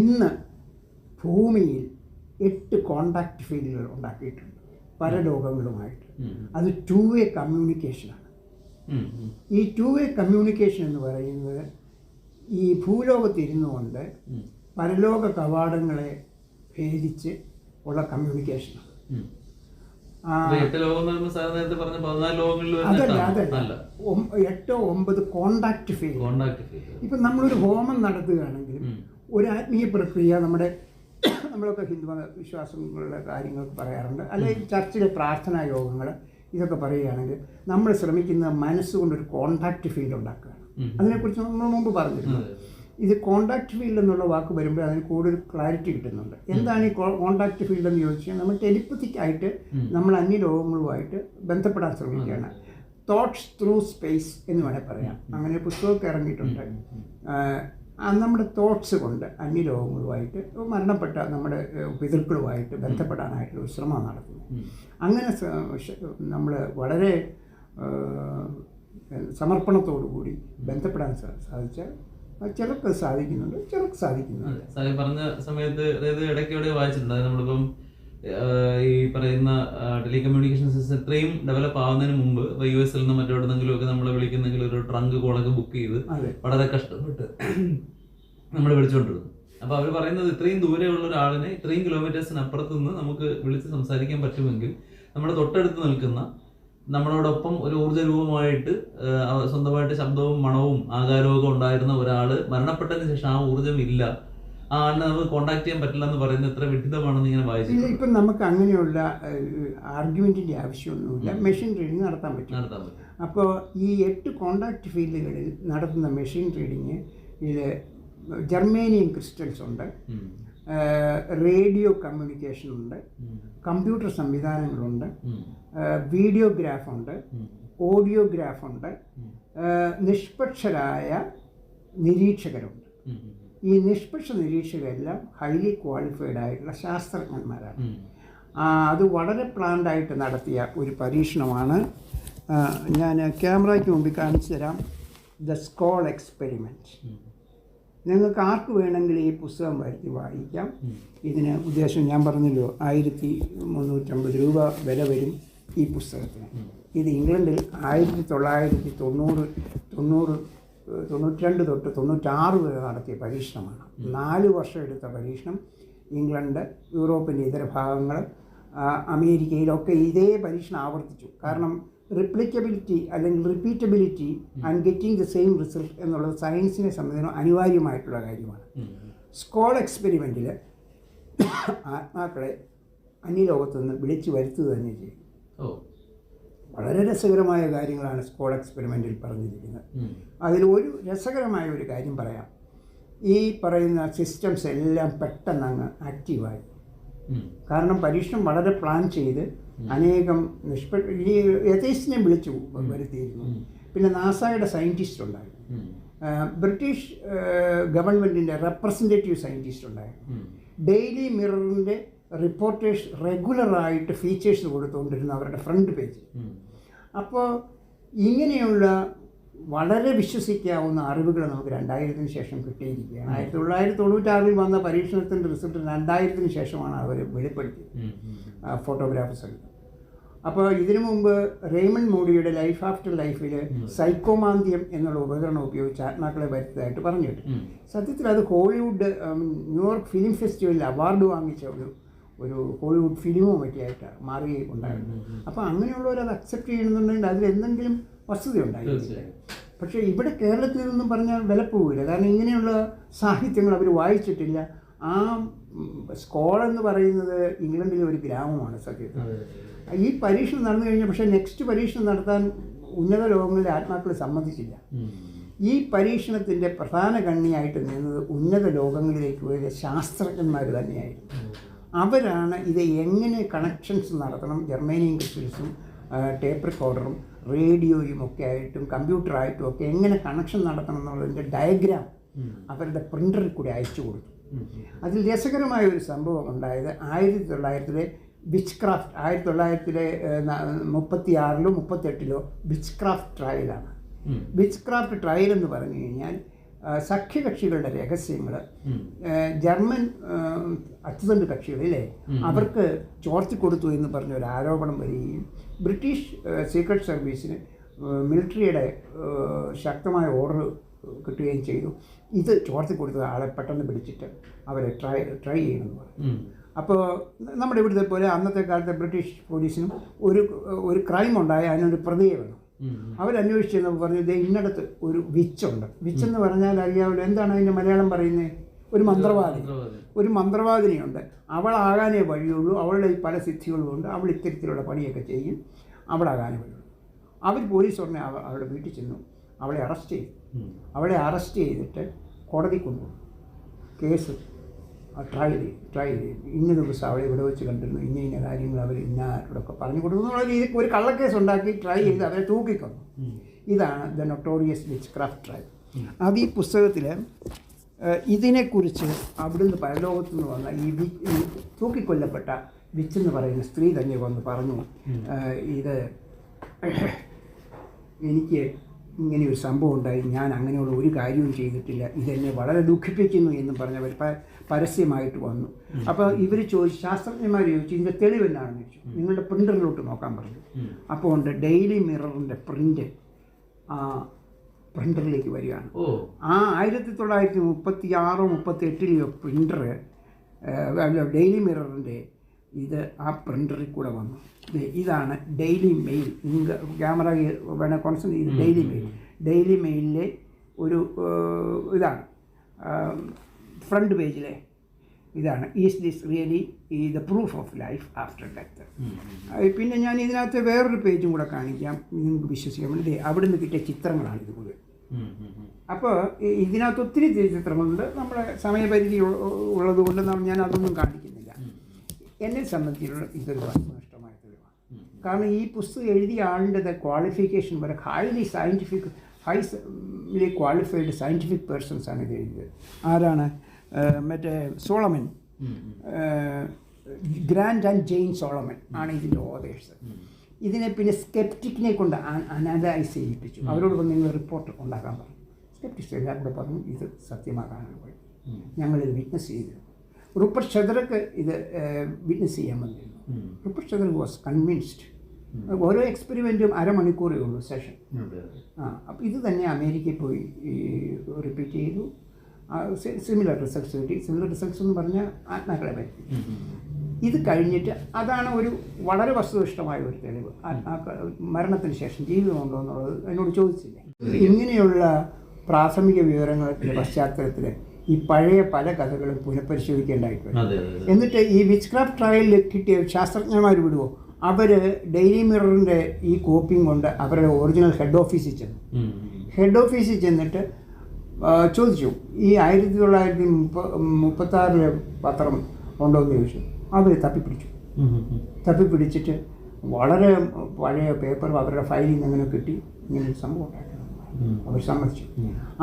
ഇന്ന് ഭൂമിയിൽ എട്ട് കോണ്ടാക്ട് ഫീൽഡുകൾ ഉണ്ടാക്കിയിട്ടുണ്ട് പല ലോകങ്ങളുമായിട്ട് അത് ടു വേ കമ്മ്യൂണിക്കേഷനാണ് ഈ ടു വേ കമ്മ്യൂണിക്കേഷൻ എന്ന് പറയുന്നത് ഈ ഭൂലോകത്തിരുന്നു കൊണ്ട് പരലോക കവാടങ്ങളെ ഭേദിച്ച് ഉള്ള കമ്മ്യൂണിക്കേഷനാണ് അതല്ല അതല്ല എട്ടോ ഒമ്പത് കോണ്ടാക്ട് ഫീൽഡ് ഇപ്പൊ നമ്മളൊരു ഹോമം നടത്തുകയാണെങ്കിൽ ഒരു ആത്മീയ പ്രക്രിയ നമ്മുടെ നമ്മളൊക്കെ ഹിന്ദു വിശ്വാസങ്ങളുടെ കാര്യങ്ങൾ പറയാറുണ്ട് അല്ലെങ്കിൽ ചർച്ചിലെ പ്രാർത്ഥനാ യോഗങ്ങൾ ഇതൊക്കെ പറയുകയാണെങ്കിൽ നമ്മൾ ശ്രമിക്കുന്ന മനസ്സുകൊണ്ടൊരു കോണ്ടാക്ട് ഫീൽഡ് ഉണ്ടാക്കുകയാണ് അതിനെക്കുറിച്ച് നമ്മൾ മുമ്പ് പറഞ്ഞിരുന്നു ഇത് കോണ്ടാക്ട് ഫീൽഡ് എന്നുള്ള വാക്ക് വരുമ്പോൾ അതിന് കൂടുതൽ ക്ലാരിറ്റി കിട്ടുന്നുണ്ട് എന്താണ് ഈ കോണ്ടാക്ട് ഫീൽഡ് എന്ന് ചോദിച്ചാൽ നമ്മൾ ടെലിപ്പത്തിക്കായിട്ട് നമ്മൾ അന്യ ലോകങ്ങളുമായിട്ട് ബന്ധപ്പെടാൻ ശ്രമിക്കുകയാണ് തോട്ട്സ് ത്രൂ സ്പേസ് എന്ന് വേണേൽ പറയാം അങ്ങനെ പുസ്തകമൊക്കെ ഇറങ്ങിയിട്ടുണ്ട് നമ്മുടെ തോട്ട്സ് കൊണ്ട് അന്യലോകങ്ങളുമായിട്ട് മരണപ്പെട്ട നമ്മുടെ പിതൃക്കളുമായിട്ട് ബന്ധപ്പെടാനായിട്ടൊരു ശ്രമം നടത്തുന്നു അങ്ങനെ നമ്മൾ വളരെ സമർപ്പണത്തോടു കൂടി ബന്ധപ്പെടാൻ സാധിച്ചാൽ ചിലർക്ക് സാധിക്കുന്നുണ്ട് ചിലർക്ക് സാധിക്കുന്നുണ്ട്
പറഞ്ഞ സമയത്ത് അതായത് ഇടയ്ക്ക് എവിടെ വായിച്ചിട്ടുണ്ട് നമ്മളിപ്പം ഈ പറയുന്ന ടെലികമ്മ്യൂണിക്കേഷൻ സിസ്റ്റം ഇത്രയും ഡെവലപ്പ് ആവുന്നതിന് മുമ്പ് ഇപ്പൊ യു എസിൽ നിന്ന് മറ്റെവിടെന്നെങ്കിലും ഒക്കെ നമ്മളെ വിളിക്കുന്നെങ്കിൽ ഒരു ട്രങ്ക് കോളൊക്കെ ബുക്ക് ചെയ്ത് വളരെ കഷ്ടപ്പെട്ട് നമ്മൾ വിളിച്ചുകൊണ്ടിരുന്നു അപ്പൊ അവർ പറയുന്നത് ഇത്രയും ദൂരെയുള്ള ഒരാളിനെ ഇത്രയും കിലോമീറ്റേഴ്സിനപ്പുറത്ത് നിന്ന് നമുക്ക് വിളിച്ച് സംസാരിക്കാൻ പറ്റുമെങ്കിൽ നമ്മുടെ തൊട്ടടുത്ത് നിൽക്കുന്ന നമ്മളോടൊപ്പം ഒരു ഊർജ്ജ രൂപമായിട്ട് സ്വന്തമായിട്ട് ശബ്ദവും മണവും ആകാരവും ഒക്കെ ഉണ്ടായിരുന്ന ഒരാൾ മരണപ്പെട്ടതിന് ശേഷം ആ ഊർജ്ജം ഇല്ല ആ നമുക്ക് കോണ്ടാക്ട് ചെയ്യാൻ പറ്റില്ല എന്ന് പറയുന്നത് എത്ര വിഡിതമാണെന്ന് ഇങ്ങനെ വായിച്ചു
ഇപ്പം നമുക്ക് അങ്ങനെയുള്ള ആർഗ്യുമെന്റിന്റെ ആവശ്യമൊന്നുമില്ല മെഷീൻ റീഡിങ് നടത്താൻ പറ്റും നടത്താൻ അപ്പോൾ ഈ എട്ട് കോണ്ടാക്ട് ഫീൽഡുകളിൽ നടത്തുന്ന മെഷീൻ റീഡിങ് ഇത് ജർമേനിയം ക്രിസ്റ്റൽസ് ഉണ്ട് റേഡിയോ കമ്മ്യൂണിക്കേഷൻ ഉണ്ട് കമ്പ്യൂട്ടർ സംവിധാനങ്ങളുണ്ട് വീഡിയോഗ്രാഫ് ഉണ്ട് ഓഡിയോഗ്രാഫ് ഉണ്ട് നിഷ്പക്ഷരായ നിരീക്ഷകരുണ്ട് ഈ നിഷ്പക്ഷ നിരീക്ഷകരെല്ലാം ഹൈലി ക്വാളിഫൈഡ് ആയിട്ടുള്ള ശാസ്ത്രജ്ഞന്മാരാണ് അത് വളരെ പ്ലാൻഡായിട്ട് നടത്തിയ ഒരു പരീക്ഷണമാണ് ഞാൻ ക്യാമറയ്ക്ക് മുമ്പിൽ കാണിച്ചു തരാം ദ സ്കോൾ എക്സ്പെരിമെൻറ്റ് നിങ്ങൾക്ക് ആർക്ക് വേണമെങ്കിലും ഈ പുസ്തകം വരുത്തി വായിക്കാം ഇതിന് ഉദ്ദേശം ഞാൻ പറഞ്ഞല്ലോ ആയിരത്തി മുന്നൂറ്റമ്പത് രൂപ വില വരും ഈ പുസ്തകത്തിന് ഇത് ഇംഗ്ലണ്ടിൽ ആയിരത്തി തൊള്ളായിരത്തി തൊണ്ണൂറ് തൊണ്ണൂറ് തൊണ്ണൂറ്റിരണ്ട് തൊട്ട് തൊണ്ണൂറ്റാറ് വരെ നടത്തിയ പരീക്ഷണമാണ് നാല് വർഷം എടുത്ത പരീക്ഷണം ഇംഗ്ലണ്ട് യൂറോപ്പിൻ്റെ ഇതര ഭാഗങ്ങൾ അമേരിക്കയിലൊക്കെ ഇതേ പരീക്ഷണം ആവർത്തിച്ചു കാരണം റിപ്ലിക്കബിലിറ്റി അല്ലെങ്കിൽ repeatability and getting the same result എന്നുള്ളത് സയൻസിനെ സംബന്ധിച്ചിടത്തോളം അനിവാര്യമായിട്ടുള്ള കാര്യമാണ് സ്കോൾ എക്സ്പെരിമെൻറ്റിൽ ആത്മാക്കളെ അന്യലോകത്തു നിന്ന് വിളിച്ചു വരുത്തുക തന്നെ ചെയ്യും വളരെ രസകരമായ കാര്യങ്ങളാണ് സ്കോൾ എക്സ്പെരിമെൻറ്റിൽ പറഞ്ഞിരിക്കുന്നത് അതിൽ ഒരു രസകരമായ ഒരു കാര്യം പറയാം ഈ പറയുന്ന സിസ്റ്റംസ് എല്ലാം പെട്ടെന്ന് അങ്ങ് ആക്റ്റീവായി കാരണം പരീക്ഷണം വളരെ പ്ലാൻ ചെയ്ത് അനേകം നിഷ്പ ഈ യഥേശിനെ വിളിച്ചു വരുത്തിയിരുന്നു പിന്നെ നാസയുടെ സയൻറ്റിസ്റ്റ് ഉണ്ടായിരുന്നു ബ്രിട്ടീഷ് ഗവൺമെൻറ്റിൻ്റെ റെപ്രസെൻറ്റേറ്റീവ് സയൻറ്റിസ്റ്റ് ഉണ്ടായിരുന്നു ഡെയിലി മിററിൻ്റെ റിപ്പോർട്ടേഴ്സ് റെഗുലറായിട്ട് ഫീച്ചേഴ്സ് കൊടുത്തുകൊണ്ടിരുന്ന അവരുടെ ഫ്രണ്ട് പേജ് അപ്പോൾ ഇങ്ങനെയുള്ള വളരെ വിശ്വസിക്കാവുന്ന അറിവുകൾ നമുക്ക് രണ്ടായിരത്തിന് ശേഷം കിട്ടിയിരിക്കുകയാണ് ആയിരത്തി തൊള്ളായിരത്തി തൊണ്ണൂറ്റാറിൽ വന്ന പരീക്ഷണത്തിൻ്റെ റിസൾട്ട് രണ്ടായിരത്തിന് ശേഷമാണ് അവർ വെളിപ്പെടുത്തിയത് ഫോട്ടോഗ്രാഫേഴ്സ് അപ്പോൾ ഇതിനു മുമ്പ് റെയ്മൺ മോഡിയുടെ ലൈഫ് ആഫ്റ്റർ ലൈഫിൽ സൈക്കോമാന്ത്യം എന്നുള്ള ഉപകരണം ഉപയോഗിച്ച് ആത്മാക്കളെ വരുത്തതായിട്ട് പറഞ്ഞിട്ടുണ്ട് സത്യത്തിൽ അത് ഹോളിവുഡ് ന്യൂയോർക്ക് ഫിലിം ഫെസ്റ്റിവലിൽ അവാർഡ് വാങ്ങിച്ച ഒരു ഒരു ഹോളിവുഡ് ഫിലിമും ഒക്കെ ആയിട്ട് ഉണ്ടായിരുന്നു അപ്പോൾ അങ്ങനെയുള്ളവർ അത് അക്സെപ്റ്റ് ചെയ്യണമെന്നുണ്ടെങ്കിൽ അതിൽ എന്തെങ്കിലും വസ്തുത ഉണ്ടായിരിക്കും പക്ഷേ ഇവിടെ കേരളത്തിൽ നിന്നും പറഞ്ഞാൽ വിലപ്പോവില്ല കാരണം ഇങ്ങനെയുള്ള സാഹിത്യങ്ങൾ അവർ വായിച്ചിട്ടില്ല ആ സ്കോൾ എന്ന് പറയുന്നത് ഇംഗ്ലണ്ടിലെ ഒരു ഗ്രാമമാണ് സത്യത്തിൽ ഈ പരീക്ഷണം നടന്നു കഴിഞ്ഞാൽ പക്ഷേ നെക്സ്റ്റ് പരീക്ഷണം നടത്താൻ ഉന്നത ലോകങ്ങളിലെ ആത്മാക്കൾ സമ്മതിച്ചില്ല ഈ പരീക്ഷണത്തിൻ്റെ പ്രധാന കണ്ണിയായിട്ട് നിന്നത് ഉന്നത ലോകങ്ങളിലേക്ക് പോയ ശാസ്ത്രജ്ഞന്മാർ തന്നെയായിരുന്നു അവരാണ് ഇത് എങ്ങനെ കണക്ഷൻസ് നടത്തണം ജർമ്മേനിയും ക്രിസ്റ്റൽസും ടേപ്പ് റെക്കോർഡറും റേഡിയോയും ഒക്കെ ആയിട്ടും കമ്പ്യൂട്ടറായിട്ടും ഒക്കെ എങ്ങനെ കണക്ഷൻ നടത്തണം എന്നുള്ളതിൻ്റെ ഡയഗ്രാം അവരുടെ പ്രിൻ്ററിൽ കൂടി അയച്ചു കൊടുത്തു അതിൽ രസകരമായ ഒരു സംഭവം ഉണ്ടായത് ആയിരത്തി തൊള്ളായിരത്തിലെ ബിച്ച് ക്രാഫ്റ്റ് ആയിരത്തി തൊള്ളായിരത്തിലെ മുപ്പത്തി ആറിലോ മുപ്പത്തെട്ടിലോ ബിച്ച് ക്രാഫ്റ്റ് ട്രയലാണ് ബിച്ച് ക്രാഫ്റ്റ് ട്രയൽ എന്ന് പറഞ്ഞു കഴിഞ്ഞാൽ സഖ്യകക്ഷികളുടെ രഹസ്യങ്ങൾ ജർമ്മൻ അച്ചുതണ്ട് കക്ഷികളിലെ അവർക്ക് ചോർത്തി കൊടുത്തു എന്ന് പറഞ്ഞ ഒരു ആരോപണം വരികയും ബ്രിട്ടീഷ് സീക്രട്ട് സർവീസിന് മിലിറ്ററിയുടെ ശക്തമായ ഓർഡർ കിട്ടുകയും ചെയ്തു ഇത് ചോർത്തി കൊടുത്ത ആളെ പെട്ടെന്ന് പിടിച്ചിട്ട് അവരെ ട്രൈ ട്രൈ ചെയ്യണമെന്ന് പറഞ്ഞു അപ്പോൾ നമ്മുടെ ഇവിടുത്തെ പോലെ അന്നത്തെ കാലത്തെ ബ്രിട്ടീഷ് പോലീസിനും ഒരു ഒരു ക്രൈം ഉണ്ടായ അതിനൊരു പ്രതിയെ വേണം അവരന്വേഷിച്ചു പറഞ്ഞത് പറഞ്ഞു ഇന്നടത്ത് ഒരു വിച്ചുണ്ട് വിച്ചെന്ന് പറഞ്ഞാൽ അറിയാവില്ല എന്താണ് അതിൻ്റെ മലയാളം പറയുന്നത് ഒരു മന്ത്രവാദി ഒരു മന്ത്രവാദിനിയുണ്ട് അവളാകാനേ വഴിയുള്ളൂ അവളുടെ പല ഉണ്ട് അവൾ ഇത്തരത്തിലുള്ള പണിയൊക്കെ ചെയ്യും അവളാകാനേ വഴിയുള്ളൂ അവർ പോലീസ് ഉടനെ അവളുടെ വീട്ടിൽ ചെന്നു അവളെ അറസ്റ്റ് ചെയ്തു അവളെ അറസ്റ്റ് ചെയ്തിട്ട് കോടതി കൊണ്ടുപോകും കേസ് ട്രൈ ട്രൈഡ് ഇന്ന ദിവസം അവളെ ഇവിടെ വെച്ച് കണ്ടിരുന്നു ഇന്ന ഇന്ന കാര്യങ്ങൾ അവർ ഇന്ന ആരോടൊക്കെ പറഞ്ഞു കൊടുക്കുന്നു എന്നുള്ള രീതിക്ക് ഒരു കള്ളക്കേസ് ഉണ്ടാക്കി ട്രൈ ചെയ്ത് അവരെ തൂക്കിക്കൊന്നു ഇതാണ് the notorious witchcraft trial അത് ഈ പുസ്തകത്തിൽ ഇതിനെക്കുറിച്ച് അവിടുന്ന് പരലോകത്തു നിന്ന് വന്ന ഈ വി തൂക്കിക്കൊല്ലപ്പെട്ട വിച്ച് എന്ന് പറയുന്ന സ്ത്രീ തന്നെ വന്ന് പറഞ്ഞു ഇത് എനിക്ക് ഇങ്ങനെ ഒരു സംഭവം ഉണ്ടായി ഞാൻ അങ്ങനെയുള്ള ഒരു കാര്യവും ചെയ്തിട്ടില്ല ഇതെന്നെ വളരെ ദുഃഖിപ്പിക്കുന്നു എന്നും പറഞ്ഞവർ പരസ്യമായിട്ട് വന്നു അപ്പോൾ ഇവർ ചോദിച്ചു ശാസ്ത്രജ്ഞന്മാർ ചോദിച്ചു ഇതിൻ്റെ തെളിവ് എന്നാണെന്ന് ചോദിച്ചു നിങ്ങളുടെ പ്രിൻ്ററിലോട്ട് നോക്കാൻ പറഞ്ഞു അപ്പോൾ ഉണ്ട് ഡെയിലി മിററിൻ്റെ പ്രിൻ്റ് ആ പ്രിൻ്ററിലേക്ക് വരികയാണ് ആ ആയിരത്തി തൊള്ളായിരത്തി മുപ്പത്തി ആറോ മുപ്പത്തി എട്ടിലെയോ പ്രിൻ്റർ ഡെയിലി മിററിൻ്റെ ഇത് ആ പ്രിൻ്ററിൽ കൂടെ വന്നു ഇതാണ് ഡെയിലി മെയിൽ നിങ്ങൾ ക്യാമറ വേണേൽ കോൺസെൻ്റ് ചെയ്ത് ഡെയിലി മെയിൽ ഡെയിലി മെയിലിലെ ഒരു ഇതാണ് ഫ്രണ്ട് പേജിലെ ഇതാണ് ഈസ് ദിസ് റിയലി ഈ the proof of life after death പിന്നെ ഞാൻ ഇതിനകത്ത് വേറൊരു പേജും കൂടെ കാണിക്കാം നിങ്ങൾക്ക് വിശ്വസിക്കാൻ വേണ്ടി അവിടെ നിന്ന് കിട്ടിയ ചിത്രങ്ങളാണ് ഇത് മുഴുവൻ അപ്പോൾ ഇതിനകത്ത് ഒത്തിരി ചിത്രങ്ങളുണ്ട് നമ്മുടെ സമയപരിധി ഉള്ളതുകൊണ്ട് ഞാൻ അതൊന്നും കാണിക്കുന്നില്ല എന്നെ സംബന്ധിച്ചുള്ള ഇതൊരു നഷ്ടമായ തെളിവാണ് കാരണം ഈ പുസ്തകം എഴുതിയ ആളുടെ ക്വാളിഫിക്കേഷൻ വരെ highly scientific highly qualified scientific persons ആണ് ഇത് എഴുതിയത് ആരാണ് മറ്റേ Solomon Grant and Jane Solomon ആണ് ഇതിൻ്റെ ഓതേഴ്സ് ഇതിനെ പിന്നെ സ്കെപ്റ്റിക്കിനെ കൊണ്ട് അനലൈസ് ചെയ്യിപ്പിച്ചു അവരോട് പറഞ്ഞു നിങ്ങൾ റിപ്പോർട്ട് ഉണ്ടാക്കാൻ പറഞ്ഞു സ്കെപ്റ്റിക്സ് എല്ലാം കൂടെ പറഞ്ഞു ഇത് സത്യമാക്കാനാണ് പോയി ഞങ്ങളിത് വിറ്റ്നസ് ചെയ്തു റുപ്പർ ഷെദർക്ക് ഇത് വിറ്റ്നസ് ചെയ്യാൻ വന്നിരുന്നു റുപ്പർ ഷെദർ വാസ് കൺവിൻസ്ഡ് ഓരോ എക്സ്പെരിമെൻറ്റും അരമണിക്കൂറേ ഉള്ളൂ സെഷൻ ആ അപ്പോൾ ഇത് തന്നെ അമേരിക്കയിൽ പോയി റിപ്പീറ്റ് ചെയ്തു സിമിലർ റിസൾട്ട്സ് കിട്ടി സിമിലർ റിസൾട്ട്സ് എന്ന് പറഞ്ഞാൽ ആത്മഹത്യ ഇത് കഴിഞ്ഞിട്ട് അതാണ് ഒരു വളരെ വസ്തുനിഷ്ഠമായ ഒരു തെളിവ് മരണത്തിന് ശേഷം ജീവിതമുണ്ടോ എന്നുള്ളത് എന്നോട് ചോദിച്ചില്ല ഇങ്ങനെയുള്ള പ്രാഥമിക വിവരങ്ങളുടെ പശ്ചാത്തലത്തിൽ ഈ പഴയ പല കഥകളും പുനഃപരിശോധിക്കേണ്ടായിട്ടുണ്ട് എന്നിട്ട് ഈ വിച്ച് ക്രാഫ്റ്റ് ട്രയലിൽ കിട്ടിയ ശാസ്ത്രജ്ഞന്മാർ വിടുവോ അവർ ഡെയിലി മിററിൻ്റെ ഈ കോപ്പിയും കൊണ്ട് അവരുടെ ഒറിജിനൽ ഹെഡ് ഓഫീസിൽ ചെന്നു ഹെഡ് ഓഫീസിൽ ചെന്നിട്ട് ചോദിച്ചു ഈ ആയിരത്തി തൊള്ളായിരത്തി മുപ്പത്തി ആറിലെ പത്രം ഉണ്ടോ എന്ന് ചോദിച്ചു അവർ തപ്പിപ്പിടിച്ചു തപ്പിപ്പിടിച്ചിട്ട് വളരെ പഴയ പേപ്പർ അവരുടെ ഫയലിൽ നിന്ന് അങ്ങനെ കിട്ടി ഇങ്ങനെ ഒരു സംഭവം അവർ സമ്മതിച്ചു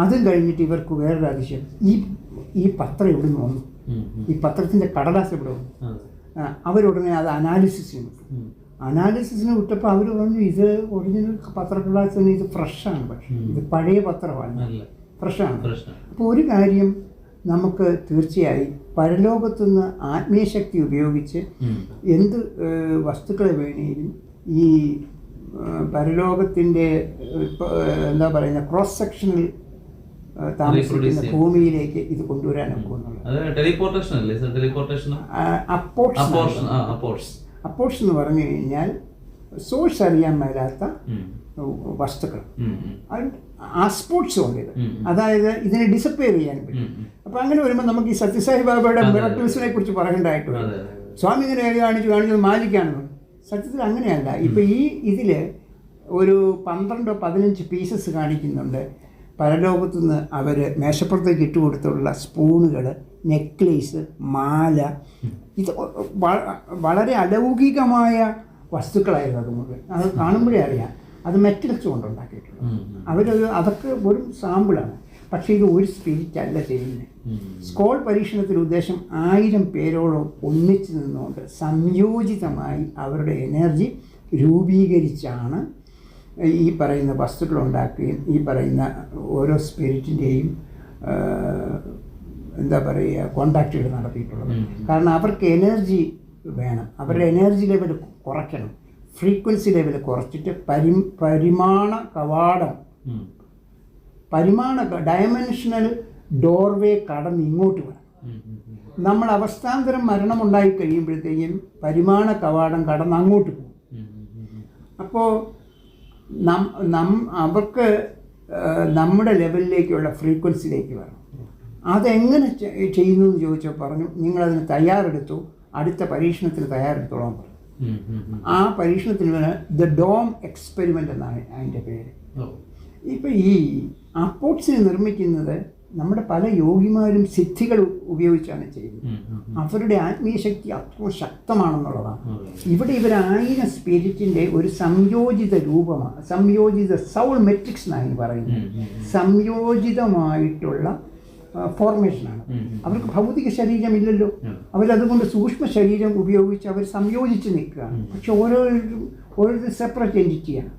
അതും കഴിഞ്ഞിട്ട് ഇവർക്ക് വേറൊരു അതിശയം ഈ ഈ പത്രം എവിടെ നിന്ന് വന്നു ഈ പത്രത്തിൻ്റെ കടലാസ് എവിടെ വന്നു അവരുടനെ അത് അനാലിസിസ് ചെയ്യുന്നു അനാലിസിന് വിട്ടപ്പോൾ അവർ പറഞ്ഞു ഇത് ഒറിജിനൽ പത്രക്കടലാസ് കടലാസ് ഇത് ഫ്രഷാണ് പക്ഷേ ഇത് പഴയ പത്രമാണ് പ്രശ്നമാണ് അപ്പോൾ ഒരു കാര്യം നമുക്ക് തീർച്ചയായും പരലോകത്തുനിന്ന് ആത്മീയശക്തി ഉപയോഗിച്ച് എന്ത് വസ്തുക്കളെ വേണേലും ഈ പരലോകത്തിൻ്റെ എന്താ പറയുന്ന ക്രോസ് സെക്ഷനിൽ താമസിക്കുന്ന ഭൂമിയിലേക്ക് ഇത് കൊണ്ടുവരാൻ അപ്പോർട്സ് എന്ന് പറഞ്ഞു കഴിഞ്ഞാൽ സോഴ്സ് അറിയാൻ മേലാത്ത വസ്തുക്കൾ സ്പോർട്സ് കൊണ്ടത് അതായത് ഇതിനെ ഡിസപ്പയർ ചെയ്യാൻ പറ്റും അപ്പൊ അങ്ങനെ വരുമ്പോൾ നമുക്ക് ഈ സത്യസായി ബാബയുടെ മിറക്കിൾസിനെ കുറിച്ച് പറയേണ്ടതായിട്ട് സ്വാമി ഇങ്ങനെ കാണിച്ചു കാണിച്ചത് മാലിക്കാണ് സത്യത്തിൽ അങ്ങനെയല്ല ഇപ്പൊ ഈ ഇതില് ഒരു പന്ത്രണ്ടോ പതിനഞ്ച് പീസസ് കാണിക്കുന്നുണ്ട് പരലോകത്തുനിന്ന് അവർ മേശപ്പുറത്തേക്ക് ഇട്ടുകൊടുത്തുള്ള സ്പൂണുകൾ നെക്ലേസ് മാല ഇത് വളരെ അലൗകികമായ വസ്തുക്കളായിരുന്നു അത് മുഴുവൻ അത് കാണുമ്പോഴേ അറിയാം അത് മെറ്റൽസ് കൊണ്ട് ഉണ്ടാക്കിയിട്ടുള്ളത് അവരത് അതൊക്കെ വെറും സാമ്പിളാണ് പക്ഷേ ഇത് ഒരു സ്പിരിറ്റ് അല്ല ചെയ്യുന്നത് സ്കോൾ പരീക്ഷണത്തിൽ ഉദ്ദേശം ആയിരം പേരോളം ഒന്നിച്ചു നിന്നുകൊണ്ട് സംയോജിതമായി അവരുടെ എനർജി രൂപീകരിച്ചാണ് ഈ പറയുന്ന വസ്തുക്കൾ ഉണ്ടാക്കുകയും ഈ പറയുന്ന ഓരോ സ്പിരിറ്റിൻ്റെയും എന്താ പറയുക കോണ്ടാക്റ്റുകൾ നടത്തിയിട്ടുള്ളത് കാരണം അവർക്ക് എനർജി വേണം അവരുടെ എനർജി ലെവൽ കുറയ്ക്കണം ഫ്രീക്വൻസി ലെവൽ കുറച്ചിട്ട് പരി പരിമാണ കവാടം പരിമാണ ഡയമെൻഷനൽ ഡോർവേ കടന്ന് ഇങ്ങോട്ട് വേണം നമ്മൾ അവസ്ഥാന്തരം ഉണ്ടായി കഴിയുമ്പോഴത്തേക്കും പരിമാണ കവാടം കടന്ന് അങ്ങോട്ട് പോകും അപ്പോൾ നം നം അവർക്ക് നമ്മുടെ ലെവലിലേക്കുള്ള ഫ്രീക്വൻസിയിലേക്ക് വരണം അതെങ്ങനെ ചെയ്യുന്നു എന്ന് ചോദിച്ചാൽ പറഞ്ഞു നിങ്ങളതിന് തയ്യാറെടുത്തു അടുത്ത പരീക്ഷണത്തിന് തയ്യാറെടുത്തോളാം പറഞ്ഞു ആ പരീക്ഷണത്തിന് ദ ഡോം എക്സ്പെരിമെൻ്റ് എന്നാണ് അതിൻ്റെ പേര് ഇപ്പം ഈ അപ്പോട്ട്സിനെ നിർമ്മിക്കുന്നത് നമ്മുടെ പല യോഗിമാരും സിദ്ധികൾ ഉപയോഗിച്ചാണ് ചെയ്യുന്നത് അവരുടെ ആത്മീയശക്തി അത്ര ശക്തമാണെന്നുള്ളതാണ് ഇവിടെ ഇവരായിരം സ്പിരിറ്റിൻ്റെ ഒരു സംയോജിത രൂപമാണ് സംയോജിത സൗൾ മെട്രിക്സ് എന്നാണ് പറയുന്നത് സംയോജിതമായിട്ടുള്ള ഫോർമേഷനാണ് അവർക്ക് ഭൗതിക ശരീരം ഇല്ലല്ലോ അവരതുകൊണ്ട് സൂക്ഷ്മ ശരീരം ഉപയോഗിച്ച് അവർ സംയോജിച്ച് നിൽക്കുകയാണ് പക്ഷെ ഓരോരും ഓരോരുത്തർ സെപ്പറേറ്റ് എൻറ്റിറ്റിയാണ്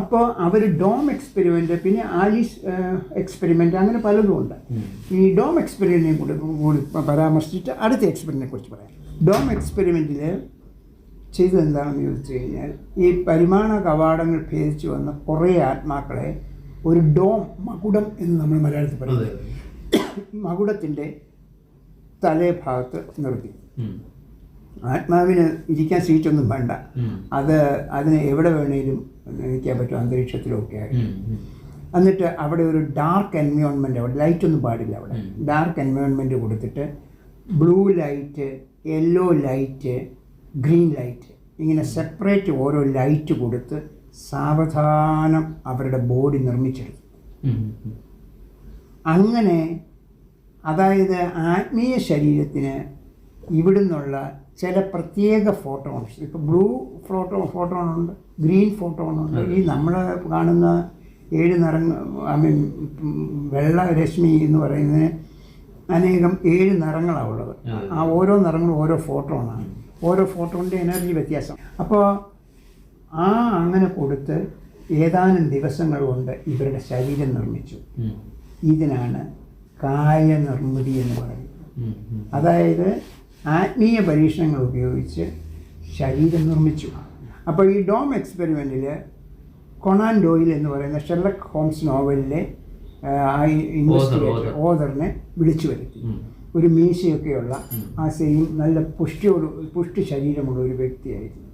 അപ്പോൾ അവർ ഡോം എക്സ്പെരിമെൻ്റ് പിന്നെ ആലീസ് എക്സ്പെരിമെൻ്റ് അങ്ങനെ പലതും ഉണ്ട് ഈ ഡോം എക്സ്പെരിമെൻറ്റിനെ കൂടി കൂടി പരാമർശിച്ചിട്ട് അടുത്ത എക്സ്പെരിമെൻറ്റിനെ കുറിച്ച് പറയാം ഡോം എക്സ്പെരിമെൻറ്റിൽ ചെയ്തത് ചോദിച്ചു കഴിഞ്ഞാൽ ഈ പരിമാണ കവാടങ്ങൾ ഭേദിച്ചു വന്ന കുറേ ആത്മാക്കളെ ഒരു ഡോം മകുടം എന്ന് നമ്മൾ മലയാളത്തിൽ പറയുന്നത് മകുടത്തിൻ്റെ തലേഭാഗത്ത് നിർത്തി ആത്മാവിന് ഇരിക്കാൻ സീറ്റൊന്നും വേണ്ട അത് അതിന് എവിടെ വേണേലും നിൽക്കാൻ പറ്റും അന്തരീക്ഷത്തിലൊക്കെ ആയിട്ട് എന്നിട്ട് അവിടെ ഒരു ഡാർക്ക് എൻവയോൺമെന്റ് അവിടെ ലൈറ്റ് ഒന്നും പാടില്ല അവിടെ ഡാർക്ക് എൻവയോൺമെൻറ്റ് കൊടുത്തിട്ട് blue light yellow light green light ഇങ്ങനെ സെപ്പറേറ്റ് ഓരോ ലൈറ്റ് കൊടുത്ത് സാവധാനം അവരുടെ ബോഡി നിർമ്മിച്ചെടുത്തു അങ്ങനെ അതായത് ആത്മീയ ശരീരത്തിന് ഇവിടുന്നുള്ള ചില പ്രത്യേക ഫോട്ടോൺസ് ഇപ്പോൾ ബ്ലൂ ഫോട്ടോ ഉണ്ട് ഗ്രീൻ ഫോട്ടോൺ ഉണ്ട് ഈ നമ്മൾ കാണുന്ന ഏഴ് നിറങ്ങൾ ഐ മീൻ വെള്ള രശ്മി എന്ന് പറയുന്നതിന് അനേകം ഏഴ് നിറങ്ങളാണ് ഉള്ളത് ആ ഓരോ നിറങ്ങളും ഓരോ ഫോട്ടോണാണ് ഓരോ ഫോട്ടോണിൻ്റെ എനർജി വ്യത്യാസം അപ്പോൾ ആ അങ്ങനെ കൊടുത്ത് ഏതാനും ദിവസങ്ങൾ കൊണ്ട് ഇവരുടെ ശരീരം നിർമ്മിച്ചു ഇതിനാണ് നിർമ്മിതി എന്ന് പറയും അതായത് ആത്മീയ പരീക്ഷണങ്ങൾ ഉപയോഗിച്ച് ശരീരം നിർമ്മിച്ചു അപ്പോൾ ഈ ഡോം എക്സ്പെരിമെൻറ്റിൽ കൊണാൻ ഡോയിൽ എന്ന് പറയുന്ന ഷെർലക് ഹോംസ് നോവലിലെ ഇൻവെസ്റ്റിഗേറ്റർ ഓദറിനെ വിളിച്ചു വരുത്തി ഒരു മീശയൊക്കെയുള്ള ആ സെയിം നല്ല പുഷ്ടിയോട് പുഷ്ടി ശരീരമുള്ള ഒരു വ്യക്തിയായിരുന്നു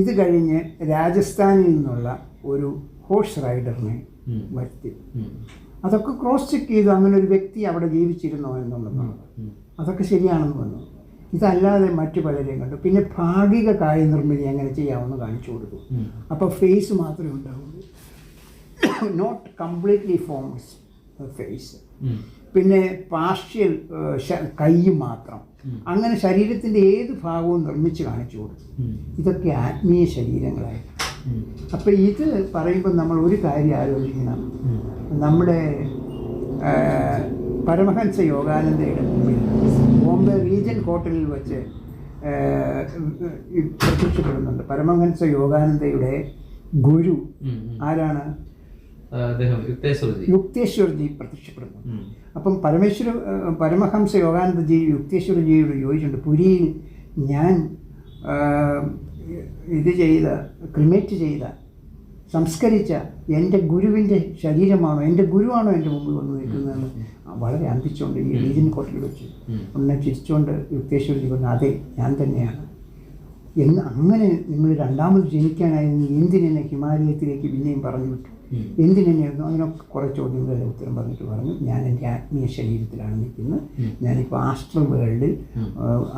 ഇത് കഴിഞ്ഞ് രാജസ്ഥാനിൽ നിന്നുള്ള ഒരു ഹോഴ്സ് റൈഡറിനെ വരുത്തി അതൊക്കെ ക്രോസ് ചെക്ക് ചെയ്തു അങ്ങനെ ഒരു വ്യക്തി അവിടെ ജീവിച്ചിരുന്നോ എന്നുള്ളത് അതൊക്കെ ശരിയാണെന്ന് വന്നു ഇതല്ലാതെ മറ്റു പലരെയും കണ്ടു പിന്നെ ഭാഗിക നിർമ്മിതി എങ്ങനെ ചെയ്യാമെന്ന് കാണിച്ചു കൊടുത്തു അപ്പോൾ ഫേസ് മാത്രമേ ഉണ്ടാവുള്ളൂ നോട്ട് കംപ്ലീറ്റ്ലി ഫോംസ് ഫേസ് പിന്നെ പാർഷ്യൽ കൈ മാത്രം അങ്ങനെ ശരീരത്തിൻ്റെ ഏത് ഭാഗവും നിർമ്മിച്ച് കാണിച്ചു കൊടുത്തു ഇതൊക്കെ ആത്മീയ ശരീരങ്ങളായിരുന്നു അപ്പം ഇത് പറയുമ്പോൾ നമ്മൾ ഒരു കാര്യം ആലോചിക്കണം നമ്മുടെ പരമഹംസ യോഗാനന്ദയുടെ മുമ്പിൽ ബോംബെ
റീജിയൻ ഹോട്ടലിൽ
വെച്ച് പ്രത്യക്ഷപ്പെടുന്നുണ്ട് പരമഹംസ യോഗാനന്ദയുടെ ഗുരു ആരാണ് യുക്തേശ്വർജി പ്രത്യക്ഷപ്പെടുന്നു അപ്പം പരമേശ്വര പരമഹംസ യോഗാനന്ദജി യുക്തേശ്വർജിയോട് ചോദിച്ചിട്ടുണ്ട് പുരിയിൽ ഞാൻ ഇത് ചെയ്ത് ക്രിമേറ്റ് ചെയ്ത സംസ്കരിച്ച എൻ്റെ ഗുരുവിൻ്റെ ശരീരമാണോ എൻ്റെ ഗുരുവാണോ എൻ്റെ മുമ്പിൽ വന്നു നിൽക്കുന്നതെന്ന് വളരെ അന്തിച്ചുകൊണ്ട് ഈ ഈജിൻ കോട്ടയിൽ വെച്ച് ഉടനെ ചിരിച്ചുകൊണ്ട് യുക്തേശ്വരജി പറഞ്ഞു അതെ ഞാൻ തന്നെയാണ് എന്ന് അങ്ങനെ നിങ്ങൾ രണ്ടാമത് ജനിക്കാനായിരുന്നു എന്തിനെന്നെ ഹിമാലയത്തിലേക്ക് പിന്നെയും പറഞ്ഞു വിട്ടു എന്തിനെന്നെയായിരുന്നു അതിനൊക്കെ കുറേ ചോദ്യങ്ങളുടെ ഉത്തരം പറഞ്ഞിട്ട് പറഞ്ഞു ഞാൻ എൻ്റെ ആത്മീയ ശരീരത്തിലാണ് നിൽക്കുന്നത് ഞാനിപ്പോൾ ആസ്ട്രൽ വേൾഡിൽ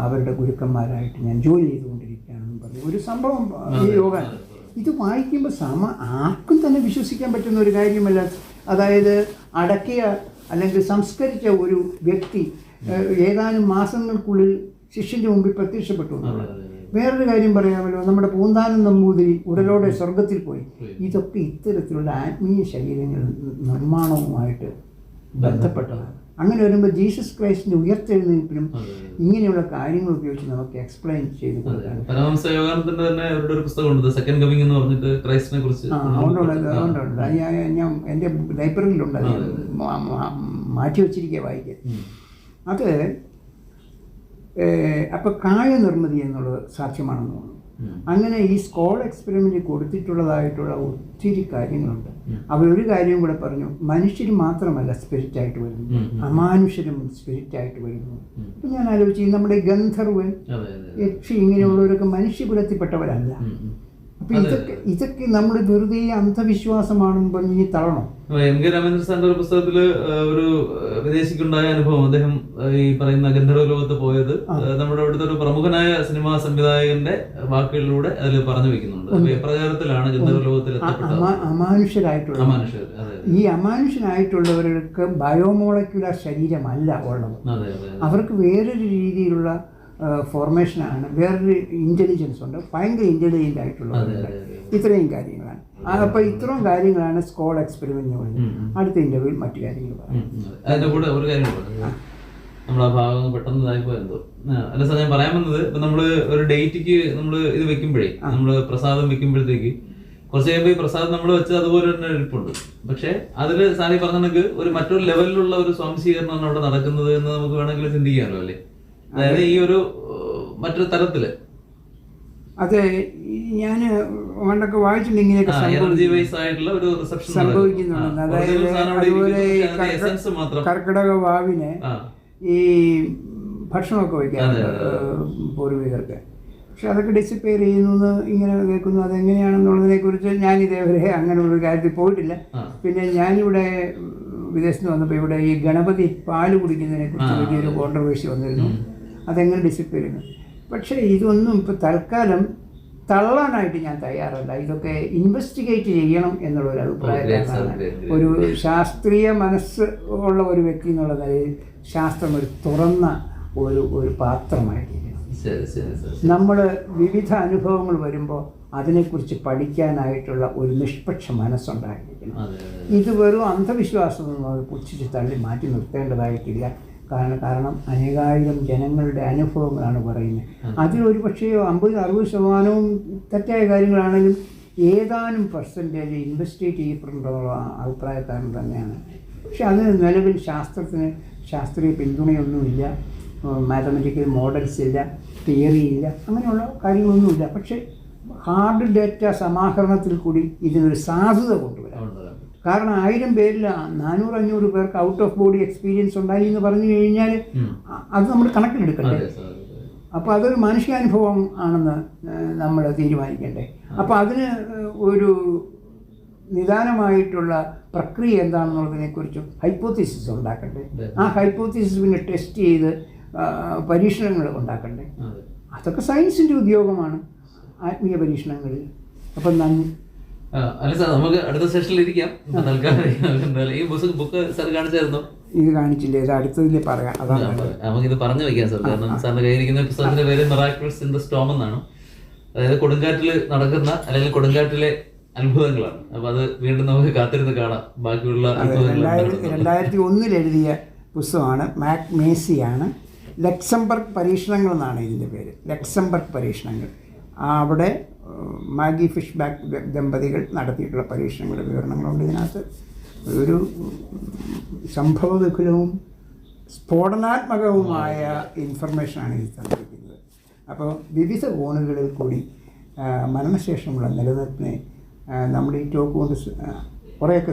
അവരുടെ ഗുരുക്കന്മാരായിട്ട് ഞാൻ ജോലി ചെയ്തുകൊണ്ടിരിക്കുകയാണെന്ന് പറഞ്ഞു ഒരു സംഭവം ഈ യോഗ ഇത് വായിക്കുമ്പോൾ സമ ആർക്കും തന്നെ വിശ്വസിക്കാൻ പറ്റുന്ന ഒരു കാര്യമല്ല അതായത് അടക്കിയ അല്ലെങ്കിൽ സംസ്കരിച്ച ഒരു വ്യക്തി ഏതാനും മാസങ്ങൾക്കുള്ളിൽ ശിഷ്യൻ്റെ മുമ്പിൽ പ്രത്യക്ഷപ്പെട്ടു എന്നുള്ളത് വേറൊരു കാര്യം പറയാമല്ലോ നമ്മുടെ പൂന്താനം നമ്പൂതിരി ഉടലോടെ സ്വർഗത്തിൽ പോയി ഇതൊക്കെ ഇത്തരത്തിലുള്ള ആത്മീയ ശരീരങ്ങൾ നിർമ്മാണവുമായിട്ട് ബന്ധപ്പെട്ടതാണ് അങ്ങനെ വരുമ്പോൾ ജീസസ് ക്രൈസ്റ്റിന്റെ ഉയർത്തെഴുന്നേപ്പിനും ഇങ്ങനെയുള്ള കാര്യങ്ങൾ ഉപയോഗിച്ച് നമുക്ക് എക്സ്പ്ലെയിൻ ചെയ്ത്
പരമംസയോഗാനന്ദൻ്റെ തന്നെ അവരുടെ ഒരു സെക്കൻഡ് എന്ന് പറഞ്ഞിട്ട് കുറിച്ച്
ഞാൻ എൻ്റെ ലൈബ്രറിയിലുണ്ട് അത് മാറ്റി വെച്ചിരിക്കുക വായിക്കാൻ അത് അപ്പോൾ കായ നിർമ്മിതി എന്നുള്ളത് സാധ്യമാണെന്ന് തോന്നുന്നു അങ്ങനെ ഈ സ്കോൾ എക്സ്പെരിമെൻറ്റ് കൊടുത്തിട്ടുള്ളതായിട്ടുള്ള ഒത്തിരി കാര്യങ്ങളുണ്ട് അവരൊരു കാര്യം കൂടെ പറഞ്ഞു മനുഷ്യർ മാത്രമല്ല സ്പിരിറ്റ് ആയിട്ട് വരുന്നു അമാനുഷ്യരും സ്പിരിറ്റ് ആയിട്ട് വരുന്നു ഇപ്പം ഞാൻ ആലോചിച്ചു നമ്മുടെ ഗന്ധർവൻ യക്ഷി ഇങ്ങനെയുള്ളവരൊക്കെ മനുഷ്യകുലത്തിൽപ്പെട്ടവരല്ല അപ്പം ഇതൊക്കെ ഇതൊക്കെ നമ്മൾ വെറുതെ അന്ധവിശ്വാസമാണെന്ന് പറഞ്ഞ് തള്ളണം
എം കെ സാറിന്റെ ഒരു പുസ്തകത്തില് ഒരു വിദേശിക്കുണ്ടായ അനുഭവം അദ്ദേഹം ഈ പറയുന്ന ഗന്ധർവ ലോകത്ത് പോയത് നമ്മുടെ അവിടുത്തെ ഒരു പ്രമുഖനായ സിനിമാ സംവിധായകന്റെ വാക്കുകളിലൂടെ അതിൽ പറഞ്ഞു വെക്കുന്നുണ്ട് എപ്രകാരത്തിലാണ് ഗന്ധർവ ലോകത്തിൽ
അമാനുഷ്യരായിട്ടുള്ള അമാനുഷ്യർ ഈ അമാനുഷ്യനായിട്ടുള്ളവർക്ക് ബയോമോളക്യുലർ ശരീരമല്ല ഉള്ളത് അവർക്ക് വേറൊരു രീതിയിലുള്ള ഫോർമേഷനാണ് വേറൊരു ഇൻ്റലിജൻസ് ഉണ്ട് ഭയങ്കര ഇൻ്റലിജൻ്റ് ആയിട്ടുള്ളത് ഇത്രയും കാര്യങ്ങളാണ് അപ്പോൾ ഇത്രയും കാര്യങ്ങളാണ് സ്കോൾ എക്സ്പെരിമെൻ്റ് പറയുന്നത് അടുത്ത ഇൻ്റർവ്യൂവിൽ മറ്റു കാര്യങ്ങൾ
പറയാം ഒരു നമ്മൾ ആ ഭാഗം പെട്ടെന്ന് ഇതായിപ്പോയെന്തോ അല്ല സാർ ഞാൻ പറയാൻ വന്നത് ഇപ്പൊ നമ്മൾ ഒരു ഡേറ്റിക്ക് നമ്മൾ ഇത് വെക്കുമ്പോഴേ നമ്മൾ പ്രസാദം വെക്കുമ്പോഴത്തേക്ക് കുറച്ച് കഴിയുമ്പോൾ ഈ പ്രസാദം നമ്മൾ വെച്ചത് അതുപോലെ തന്നെ ഇരിപ്പുണ്ട് പക്ഷെ അതിൽ സാറി പറഞ്ഞ ഒരു മറ്റൊരു ലെവലിലുള്ള ഒരു സ്വാംശീകരണമാണ് അവിടെ നടക്കുന്നത് എന്ന് നമുക്ക് വേണമെങ്കിൽ ചിന്തിക്കാമല്ലോ അല്ലേ അതായത് ഈ ഒരു മറ്റൊരു തരത്തില്
അത് ഞാൻ പണ്ടൊക്കെ വായിച്ചിട്ടുണ്ട് ഇങ്ങനെയൊക്കെ അതായത് അതുപോലെ കർക്കിടക വാവിന് ഈ ഭക്ഷണമൊക്കെ വയ്ക്കാറുണ്ട് പൂർവികർക്ക് പക്ഷെ അതൊക്കെ ഡിസിപ്പയർ ചെയ്യുന്നു ഇങ്ങനെ കേൾക്കുന്നു അതെങ്ങനെയാണെന്നുള്ളതിനെ കുറിച്ച് ഞാൻ ഇതേവരെ അങ്ങനെ ഒരു കാര്യത്തിൽ പോയിട്ടില്ല പിന്നെ ഞാനിവിടെ വിദേശത്ത് വന്നപ്പോൾ ഇവിടെ ഈ ഗണപതി പാല് കുടിക്കുന്നതിനെ കുറിച്ച് വലിയൊരു കോൺട്രവേഴ്സി വന്നിരുന്നു അതങ്ങനെ ഡിസിപ്ലിൻ പക്ഷേ ഇതൊന്നും ഇപ്പോൾ തൽക്കാലം തള്ളാനായിട്ട് ഞാൻ തയ്യാറല്ല ഇതൊക്കെ ഇൻവെസ്റ്റിഗേറ്റ് ചെയ്യണം എന്നുള്ള ഒരു അഭിപ്രായത്തിലാണ് ഒരു ശാസ്ത്രീയ മനസ്സ് ഉള്ള ഒരു വ്യക്തി എന്നുള്ള നിലയിൽ ശാസ്ത്രം ഒരു തുറന്ന ഒരു ഒരു പാത്രമായിരിക്കും നമ്മൾ വിവിധ അനുഭവങ്ങൾ വരുമ്പോൾ അതിനെക്കുറിച്ച് പഠിക്കാനായിട്ടുള്ള ഒരു നിഷ്പക്ഷ മനസ്സുണ്ടായിരിക്കണം ഇത് വെറും അന്ധവിശ്വാസം പുച്ഛിച്ച് തള്ളി മാറ്റി നിർത്തേണ്ടതായിട്ടില്ല കാരണം കാരണം അനേകായിരം ജനങ്ങളുടെ അനുഭവങ്ങളാണ് പറയുന്നത് അതിൽ പക്ഷേ അമ്പത് അറുപത് ശതമാനവും തെറ്റായ കാര്യങ്ങളാണെങ്കിലും ഏതാനും പെർസെൻറ്റേജ് ഇൻവെസ്റ്റിഗേറ്റ് ചെയ്യപ്പെടേണ്ടതുള്ള അഭിപ്രായക്കാരൻ തന്നെയാണ് പക്ഷെ അത് നിലവിൽ ശാസ്ത്രത്തിന് ശാസ്ത്രീയ പിന്തുണയൊന്നുമില്ല മാത്തമെറ്റിക്കൽ മോഡൽസ് ഇല്ല തിയറി ഇല്ല അങ്ങനെയുള്ള കാര്യങ്ങളൊന്നുമില്ല പക്ഷേ ഹാർഡ് ഡേറ്റ സമാഹരണത്തിൽ കൂടി ഇതിനൊരു സാധുത കൊണ്ടുവരാറുണ്ട് കാരണം ആയിരം പേരിൽ നാനൂറ് അഞ്ഞൂറ് പേർക്ക് ഔട്ട് ഓഫ് ബോഡി എക്സ്പീരിയൻസ് ഉണ്ടായി എന്ന് പറഞ്ഞു കഴിഞ്ഞാൽ അത് നമ്മൾ കണക്കിലെടുക്കണ്ടേ അപ്പോൾ അതൊരു മനുഷ്യാനുഭവം ആണെന്ന് നമ്മൾ തീരുമാനിക്കണ്ടേ അപ്പോൾ അതിന് ഒരു നിദാനമായിട്ടുള്ള പ്രക്രിയ എന്താണെന്നുള്ളതിനെക്കുറിച്ചും ഹൈപ്പോത്തീസിസ് ഉണ്ടാക്കണ്ടേ ആ ഹൈപ്പോത്തീസിസ് പിന്നെ ടെസ്റ്റ് ചെയ്ത് പരീക്ഷണങ്ങൾ ഉണ്ടാക്കണ്ടേ അതൊക്കെ സയൻസിൻ്റെ ഉദ്യോഗമാണ് ആത്മീയ പരീക്ഷണങ്ങളിൽ അപ്പം നന്ദി
അല്ല അടുത്ത സെഷനിൽ ഇരിക്കാം ഈ ബുക്ക് കാണിച്ചായിരുന്നു
ഇത് കാണിച്ചില്ലേ ഇത്
പറയാം അതാണ് പറഞ്ഞു വെക്കാം കാരണം പേര് ഇൻ സ്റ്റോം എന്നാണ് അതായത് കൊടുങ്കാറ്റിൽ നടക്കുന്ന അല്ലെങ്കിൽ കൊടുങ്കാറ്റിലെ അനുഭവങ്ങളാണ് അപ്പൊ അത് വീണ്ടും നമുക്ക് കാത്തിരുന്ന് കാണാം ബാക്കിയുള്ള
രണ്ടായിരത്തി ഒന്നിൽ എഴുതിയ പുസ്തകമാണ് മാക് മേസിയാണ് ലക്സംബർഗ് പരീക്ഷണങ്ങൾ എന്നാണ് ഇതിൻ്റെ പേര് ലക്സംബർഗ് പരീക്ഷണങ്ങൾ അവിടെ മാഗി ഫിഷ് ബാക്ക് ദമ്പതികൾ നടത്തിയിട്ടുള്ള പരീക്ഷണങ്ങളുടെ വിവരണങ്ങളുണ്ട് ഇതിനകത്ത് ഒരു സംഭവ വിപുലവും സ്ഫോടനാത്മകവുമായ ഇൻഫർമേഷനാണ് ഇതിൽ തന്നിരിക്കുന്നത് അപ്പോൾ വിവിധ കോണുകളിൽ കൂടി മരണശേഷമുള്ള നിലനിൽപ്പിനെ നമ്മുടെ ഈ ടോക്ക് കൊണ്ട് കുറേയൊക്കെ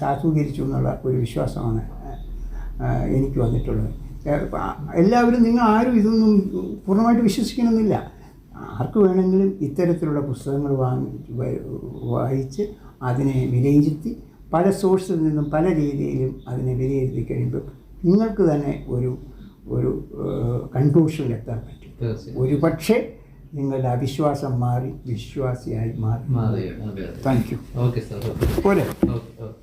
സാധൂകരിച്ചു എന്നുള്ള ഒരു വിശ്വാസമാണ് എനിക്ക് വന്നിട്ടുള്ളത് എല്ലാവരും നിങ്ങൾ ആരും ഇതൊന്നും പൂർണ്ണമായിട്ട് വിശ്വസിക്കണമെന്നില്ല ആർക്ക് വേണമെങ്കിലും ഇത്തരത്തിലുള്ള പുസ്തകങ്ങൾ വാങ്ങി വായിച്ച് അതിനെ വിലയിരുത്തി പല സോഴ്സിൽ നിന്നും പല രീതിയിലും അതിനെ വിലയിരുത്തി കഴിയുമ്പോൾ നിങ്ങൾക്ക് തന്നെ ഒരു ഒരു കൺക്ലൂഷനിൽ എത്താൻ പറ്റും ഒരു പക്ഷേ നിങ്ങളുടെ അവിശ്വാസം മാറി വിശ്വാസിയായി മാറി
താങ്ക് യു ഓക്കെ സാർ
പോരെ